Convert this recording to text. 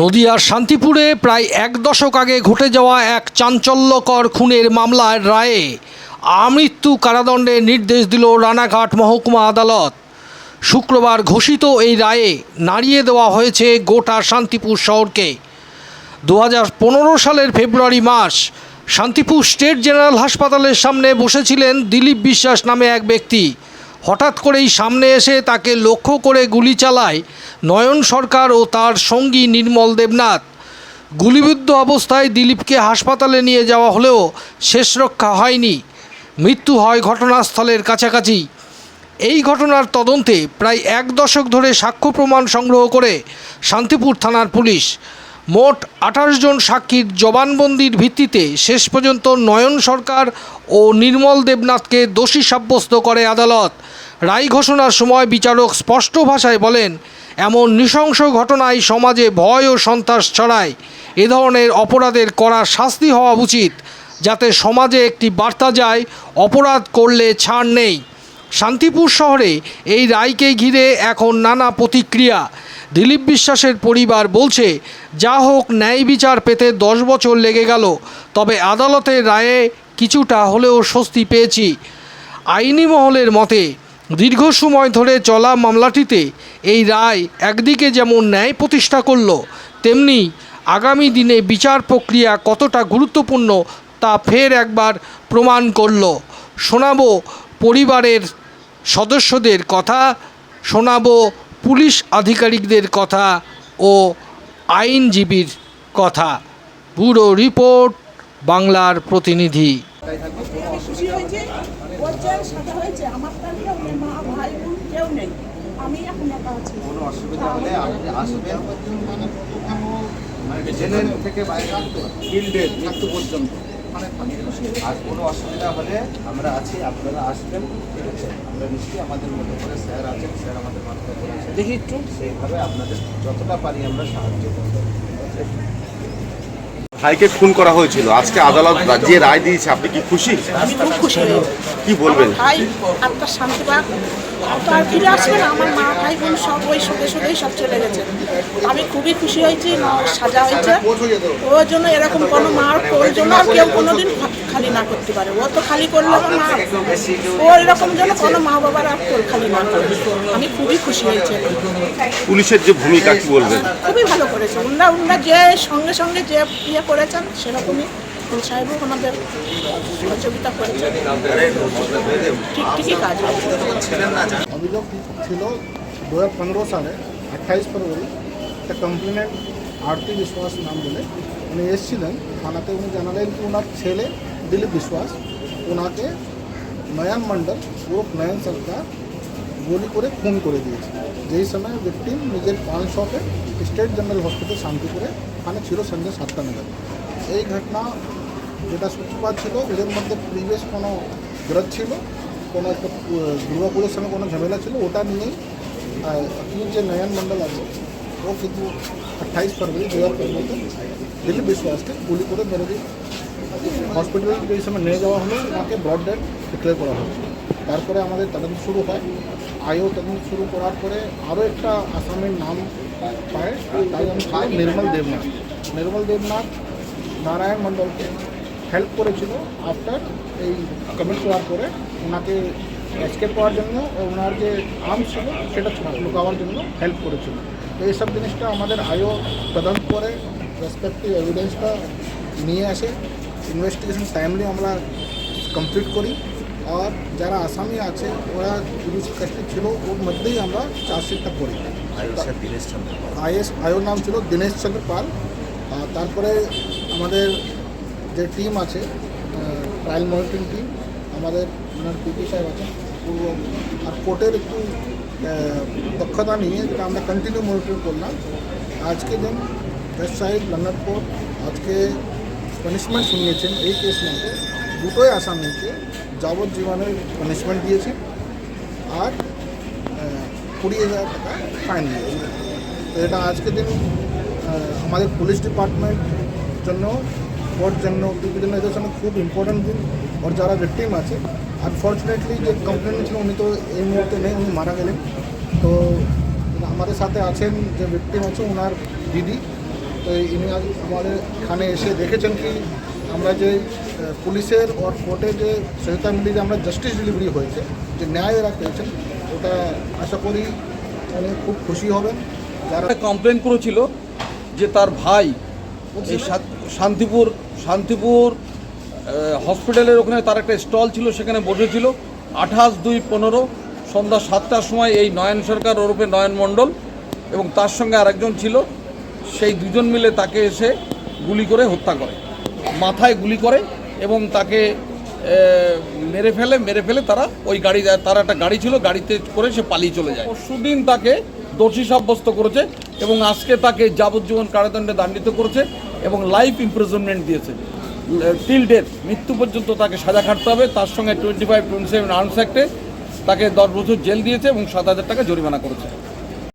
নদিয়ার শান্তিপুরে প্রায় এক দশক আগে ঘটে যাওয়া এক চাঞ্চল্যকর খুনের মামলার রায়ে আমৃত্যু কারাদণ্ডের নির্দেশ দিল রানাঘাট মহকুমা আদালত। শুক্রবার ঘোষিত এই রায়ে নাড়িয়ে দেওয়া হয়েছে গোটা শান্তিপুর শহরকে। দু হাজার পনেরো সালের ফেব্রুয়ারি মাস শান্তিপুর স্টেট জেনারেল হাসপাতালের সামনে বসেছিলেন দিলীপ বিশ্বাস নামে এক ব্যক্তি। হঠাৎ করেই সামনে এসে তাকে লক্ষ্য করে গুলি চালায় নয়ন সরকার ও তার সঙ্গী নির্মল দেবনাথ। গুলিবিদ্ধ অবস্থায় দিলীপকে হাসপাতালে নিয়ে যাওয়া হলেও শেষ রক্ষা হয়নি। মৃত্যু হয় ঘটনাস্থলের কাছাকাছি। এই ঘটনার তদন্তে প্রায় এক দশক ধরে সাক্ষ্য প্রমাণ সংগ্রহ করে শান্তিপুর থানার পুলিশ। মোট আঠাশ জন সাক্ষীর জবানবন্দির ভিত্তিতে শেষ পর্যন্ত নয়ন সরকার ও নির্মল দেবনাথকে দোষী সাব্যস্ত করে আদালত। রায় ঘোষণার সময় বিচারক স্পষ্ট ভাষায় বলেন, এমন নৃশংস ঘটনায় সমাজে ভয় ও সন্ত্রাস ছড়ায়। এ ধরনের অপরাধের করা শাস্তি হওয়া উচিত, যাতে সমাজে একটি বার্তা যায়, অপরাধ করলে ছাড় নেই। শান্তিপুর শহরে এই রায়কে ঘিরে এখন নানা প্রতিক্রিয়া। দিলীপ বিশ্বাসের পরিবার বলছে, যা হোক, ন্যায় বিচার পেতে দশ বছর লেগে গেল, তবে আদালতের রায়ে কিছুটা হলেও স্বস্তি পেয়েছি। আইনি মহলের মতে, দীর্ঘ সময় ধরে চলা মামলাটিতে এই রায় একদিকে যেমন ন্যায় প্রতিষ্ঠা করল, তেমনি আগামী দিনে বিচার প্রক্রিয়া কতটা গুরুত্বপূর্ণ তা ফের একবার প্রমাণ করল। শোনাবো পরিবারের সদস্যদের কথা, শোনাবো পুলিশ আধিকারিকদের কথা ও আইনজীবীর কথা। ব্যুরো রিপোর্ট বাংলার প্রতিনিধি। হয়েছে ওর যে সাথে মানে জেলের থেকে আর কোনো অসুবিধা হলে আমরা আছি আপনারা আসবেন ঠিক আছে? আমরা নিশ্চয়ই আমাদের মতো করে স্যার আছেন স্যার আমাদের মাধ্যমে করেছেন দেখি একটু। সেইভাবে আপনাদের যতটা পারি আমরা সাহায্য করব। ভাইকে খুন করা হয়েছিল। আজকে আদালত যে রায় দিয়েছে আপনি কি খুশি? আমি খুব খুশি। কি বলবেন? ভাই আত্মার শান্তি পাক। তো আর ফিরে আসবে না। আমার মা ভাই বোন সব ওই সুখে সুখেই সব চলে গেছে। আমি খুবই খুশি হয়েছি না সাজা হয়েছে। ওর জন্য এরকম কোনো মার ওর জন্য আর কেউ কোনোদিন খালি না করতে পারে। ও তো খালি করলে মা ও এরকম যেন কোনো মা বাবার আর খালি না করে। আমি খুবই খুশি হয়েছি। পুলিশের যে ভূমিকা কি বলবেন? খুবই ভালো করেছে। উনরা উনরা যে সঙ্গে সঙ্গে যে ইয়ে করেছেন সেরকমই। ফুল সাহেবও ওনাদের সহযোগিতা করেছেন। ঠিক, ঠিকই কাজ অভিযোগ ছিল দু হাজার পনেরো সালে আটঠাইশ ফেব্রুয়ারি, একটা কমপ্লেনেন্ট আরতি বিশ্বাস নাম বলে, উনি এসেছিলেন থানাতে, উনি জানালেন কি ওনার ছেলে দিলীপ বিশ্বাস ওনাকে নয়ন মণ্ডল ওরফ নয়ন সরকার গুলি করে খুন করে দিয়েছে। যেই সময় ভিকটিম নিজের পান শপে স্টেট জেনারেল হসপিটাল শান্তিপুরে ওখানে ছিল সন্ধ্যে সাতটা নাগাদ। এই ঘটনা যেটা সূত্রপাত ছিল, এদের মধ্যে প্রিভিয়াস কোনো বিরোধ ছিল, কোনো একটা দুর্গাপুজোর সঙ্গে কোনো ঝামেলা ছিল, ওটা নিয়েই আপনি যে নয়ন মণ্ডল আছে, ও কিন্তু আটঠাইশ ফেব্রুয়ারি দু হাজার পনেরোতে দিলীপ বিশ্বাসকে গুলি করে মেরে দিয়ে হসপিটালে যেই সময় নিয়ে যাওয়া হলো, ওনাকে ব্লড ডেড ডিক্লেয়ার করা হয়েছে তারপরে আমাদের তদন্ত শুরু হয়। আইও তদন্ত শুরু করার পরে আরও একটা আসামের নাম পায় তাই আমি ছিল নির্মল দেবনাথ। নির্মল দেবনাথ নারায়ণ মণ্ডলকে হেল্প করেছিল আফটার এই কমেন্ট করার পরে ওনাকে এসকেপ করার জন্য ওনার যে আর্ম ছিল সেটা লুকাওয়ার জন্য হেল্প করেছিল। তো এইসব জিনিসটা আমাদের আইও তদন্ত করে রেসপেক্টিভ এভিডেন্সটা নিয়ে আসে। ইনভেস্টিগেশন টাইমলি আমরা কমপ্লিট করি। আর যারা আসামি আছে ওরা পুলিশ কাস্টডি ছিল ওর মধ্যেই আমরা চার্জশিটটা করি আইএস আয়োর নাম ছিল দীনেশ চন্দ্র পাল। তারপরে আমাদের যে টিম আছে ট্রায়াল মনিটরিং টিম আমাদের ওনার পিপি সাহেব আছেন, পূর্ব আর কোর্টের একটু দক্ষতা নিয়ে যেটা আমরা কন্টিনিউ মনিটরিং করলাম। আজকে দিন জাজ সাহেব লন্ডন কোর্ট আজকে পানিশমেন্ট শুনিয়েছেন এই কেস মধ্যে। দুটোই আসামিকে যাবজ্জীবনের পানিশমেন্ট দিয়েছেন আর কুড়ি হাজার টাকা ফাইন দিয়েছে। তো এটা আজকে দিন আমাদের পুলিশ ডিপার্টমেন্ট জন্য ওর জন্য জন্য এদের খুব ইম্পর্টেন্ট দিন ওর যারা ভিকটিম আছে আনফর্চুনেটলি যে কমপ্লেন ছিল উনি তো এই মুহূর্তে নেই, উনি মারা গেলেন। তো আমাদের সাথে আছেন যে ভিকটিম আছে ওনার দিদি। তো ইনি আমাদের এখানে এসে দেখেছেন কি আমরা যে পুলিশের ওর কোর্টে যে সহায়তা মিলিয়ে যে আমরা জাস্টিস ডেলিভারি হয়েছে, যে ন্যায় এরা পেয়েছেন, ওটা আশা করি উনি খুব খুশি হবেন। যারা কমপ্লেন করেছিল যে তার ভাই এই শান্তিপুর শান্তিপুর হসপিটালের ওখানে তার একটা স্টল ছিল, সেখানে বসেছিল আঠাশ দুই পনেরো, সন্ধ্যা সাতটার সময় এই নয়ন সরকার ওরূপে নয়ন মণ্ডল এবং তার সঙ্গে আরেকজন ছিল। সেই দুজন মিলে তাকে এসে গুলি করে হত্যা করে, মাথায় গুলি করে এবং তাকে মেরে ফেলে মেরে ফেলে তারা ওই গাড়ি, তার একটা গাড়ি ছিল, গাড়িতে করে সে পালিয়ে চলে যায়। পরশুদিন তাকে দোষী সাব্যস্ত করেছে। এবং আজকে তাকে যাবজ্জীবন কারাদণ্ডে দণ্ডিত করেছে এবং লাইফ ইমপ্রিজনমেন্ট দিয়েছে। টিল ডেথ মৃত্যু পর্যন্ত তাকে সাজা খাটতে হবে। তার সঙ্গে twenty five twenty seven arms অ্যাক্টে তাকে দশ বছর জেল দিয়েছে এবং সাত হাজার টাকা জরিমানা করেছে।